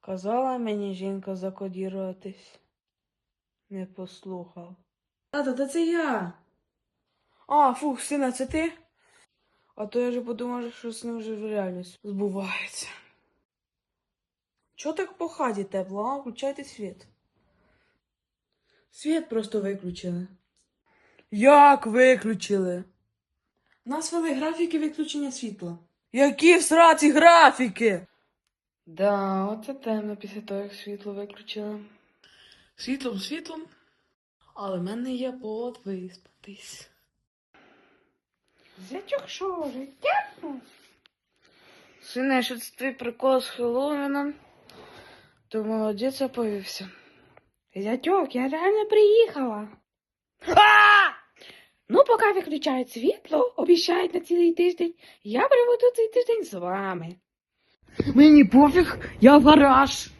Казала мені жінка закодіруватись. Не послухав. Тата, та це я. А, фух, сина, це ти? А то я вже подумав, що з ним вже в реальність збувається. Чого так по хаті тепло, а? Включайте світ. Світ просто виключили. Як виключили? У нас вели графіки виключення світла. Які в сраці графіки? Да, оце темно після того, як світло виключили. Світлом, світлом. Але в мене є повод виспатись. Зятьок що, життя? Сине, що це твій прикол з Хеллоуіном? Ти молодець оповівся. Зятьок, я реально приїхала. Ну, поки виключають світло, обіцяють на цілий тиждень, я проведу цей тиждень з вами. Мені пофіг, я гараж.